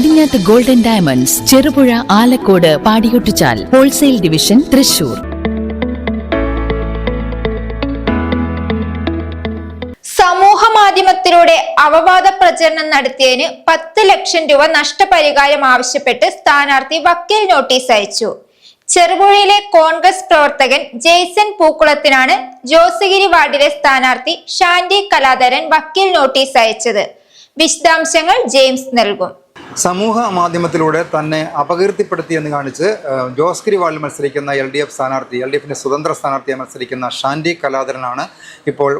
Padinjath golden diamonds Cherupuzha Alakode Padiyottuchal wholesale division Thrissur സമൂഹ മാധ്യമത്തിലൂടെ അവവാദ പ്രചരണം നടത്തിയതിന് പത്ത് ലക്ഷം രൂപ നഷ്ടപരിഹാരം ആവശ്യപ്പെട്ട് സ്ഥാനാർത്ഥി വക്കീൽ നോട്ടീസ് അയച്ചു. ചെറുപുഴയിലെ കോൺഗ്രസ് പ്രവർത്തകൻ ജെയ്സൺ പൂക്കുളത്തിനാണ് ജോസഗിരി വാർഡിലെ സ്ഥാനാർത്ഥി ഷാൻഡി കലാധരൻ വക്കീൽ നോട്ടീസ് അയച്ചത്. വിശദാംശങ്ങൾ ജെയിംസ് നൽകും. സമൂഹ മാധ്യമത്തിലൂടെ തന്നെ അപകീർത്തിപ്പെടുത്തി എന്ന് കാണിച്ച് ജോസ് ഗിരിവാളിൽ മത്സരിക്കുന്ന എൽ ഡി എഫ് സ്ഥാനാർത്ഥി എൽ ഡി എഫിന്റെ സ്വതന്ത്ര സ്ഥാനാർത്ഥിയായി മത്സരിക്കുന്ന ഷാൻഡി കലാധരനാണ് ഇപ്പോൾ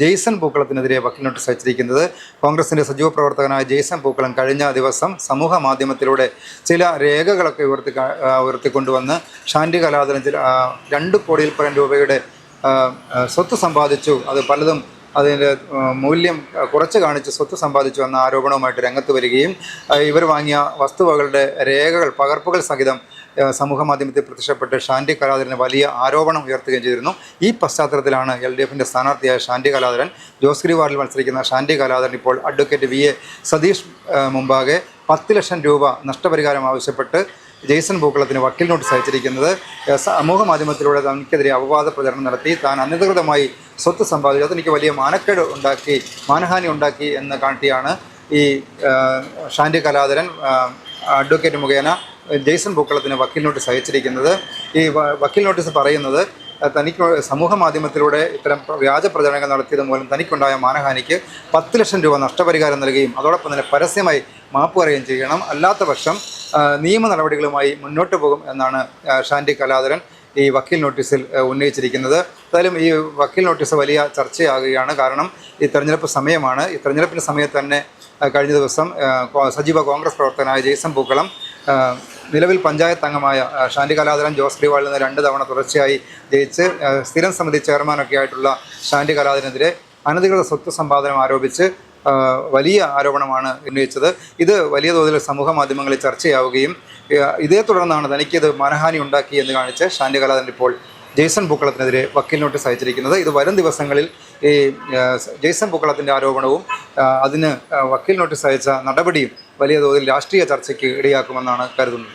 ജെയ്സൺ പൂക്കളത്തിനെതിരെ വക്കീൽ നോട്ടീസ് അയച്ചിരിക്കുന്നത്. കോൺഗ്രസിന്റെ സജീവ പ്രവർത്തകനായ ജെയ്സൺ പൂക്കളം കഴിഞ്ഞ ദിവസം സമൂഹ മാധ്യമത്തിലൂടെ ചില രേഖകളൊക്കെ ഉയർത്തി ഉയർത്തിക്കൊണ്ടുവന്ന് ഷാൻഡി കലാധരൻ ചില രണ്ട് കോടിയിൽ പരം രൂപയുടെ സ്വത്ത് സമ്പാദിച്ചു. അത് പലതും അതിന്റെ മൂല്യം കുറച്ച് കാണിച്ച് സ്വത്ത് സമ്പാദിച്ചു എന്ന ആരോപണവുമായിട്ട് രംഗത്ത് വരികയും ഇവർ വാങ്ങിയ വസ്തുവകളുടെ രേഖകൾ പകർപ്പുകൾ സഹിതം സമൂഹ മാധ്യമത്തിൽ പ്രത്യക്ഷപ്പെട്ട് ഷാൻഡി കലാധരന് വലിയ ആരോപണം ഉയർത്തുകയും ചെയ്തിരുന്നു. ഈ പശ്ചാത്തലത്തിലാണ് എൽ ഡി എഫിന്റെ സ്ഥാനാർത്ഥിയായ ഷാൻഡി കലാധരൻ ജോസ് വാർഡിൽ മത്സരിക്കുന്ന ഷാൻഡി കലാധരൻ ഇപ്പോൾ അഡ്വക്കേറ്റ് വി എ സതീഷ് മുമ്പാകെ പത്ത് ലക്ഷം രൂപ നഷ്ടപരിഹാരം ആവശ്യപ്പെട്ട് ജെയ്സൺ പൂക്കളത്തിന് വക്കീൽ നോട്ടീസ് അയച്ചിരിക്കുന്നത് സമൂഹ മാധ്യമത്തിലൂടെ തനിക്കെതിരെ അപവാദ പ്രചരണം നടത്തി താൻ അനധികൃതമായി സ്വത്ത് സമ്പാദിച്ചു. അതെനിക്ക് വലിയ മാനക്കേട് ഉണ്ടാക്കി മാനഹാനി ഉണ്ടാക്കി എന്ന് കാട്ടിയാണ് ഈ ഷാൻഡി കലാധരൻ അഡ്വക്കേറ്റ് മുഖേന ജെയ്സൺ പൂക്കളത്തിന് വക്കീൽ നോട്ടീസ് അയച്ചിരിക്കുന്നത്. ഈ വക്കീൽ നോട്ടീസ് പറയുന്നത് തനിക്ക് സമൂഹ മാധ്യമത്തിലൂടെ ഇത്തരം വ്യാജ പ്രചരണങ്ങൾ നടത്തിയത് മൂലം തനിക്കുണ്ടായ മാനഹാനിക്ക് പത്ത് ലക്ഷം രൂപ നഷ്ടപരിഹാരം നൽകുകയും അതോടൊപ്പം തന്നെ പരസ്യമായി മാപ്പ് പറയുകയും ചെയ്യണം. അല്ലാത്ത പക്ഷം നിയമ നടപടികളുമായി മുന്നോട്ട് പോകും എന്നാണ് ഷാൻഡി കലാധരൻ ഈ വക്കീൽ നോട്ടീസിൽ ഉന്നയിച്ചിരിക്കുന്നത്. എന്തായാലും ഈ വക്കീൽ നോട്ടീസ് വലിയ ചർച്ചയാകുകയാണ്. കാരണം ഈ തെരഞ്ഞെടുപ്പ് സമയമാണ്. ഈ തെരഞ്ഞെടുപ്പിന്റെ സമയത്ത് തന്നെ കഴിഞ്ഞ ദിവസം സജീവ കോൺഗ്രസ് പ്രവർത്തകനായ ജെയ്സൺ പൂക്കളം നിലവിൽ പഞ്ചായത്ത് അംഗമായ ഷാൻഡി കലാധരൻ ജോസ് ഗ്രിവാളിൽ നിന്ന് രണ്ട് തവണ തുടർച്ചയായി ജയിച്ച് സ്ഥിരം സമിതി ചെയർമാനൊക്കെ ആയിട്ടുള്ള ഷാൻഡി കലാധരനെതിരെ അനധികൃത സ്വത്ത് സമ്പാദനം ആരോപിച്ച് വലിയ ആരോപണമാണ് ഉന്നയിച്ചത്. ഇത് വലിയ തോതിൽ സമൂഹ മാധ്യമങ്ങളിൽ ചർച്ചയാവുകയും ഇതേ തുടർന്നാണ് തനിക്കിത് മനഹാനി ഉണ്ടാക്കി എന്ന് കാണിച്ച് കലാധരൻ ഇപ്പോൾ ജെയ്സൺ പൂക്കളത്തിനെതിരെ വക്കീൽ നോട്ടീസ് അയച്ചിരിക്കുന്നത്. ഇത് വരും ദിവസങ്ങളിൽ ഈ ജെയ്സൺ പൂക്കളത്തിന്റെ ആരോപണവും അതിന് വക്കീൽ നോട്ടീസ് അയച്ച നടപടിയും വലിയ തോതിൽ രാഷ്ട്രീയ ചർച്ചയ്ക്ക് ഇടയാക്കുമെന്നാണ് കരുതുന്നത്.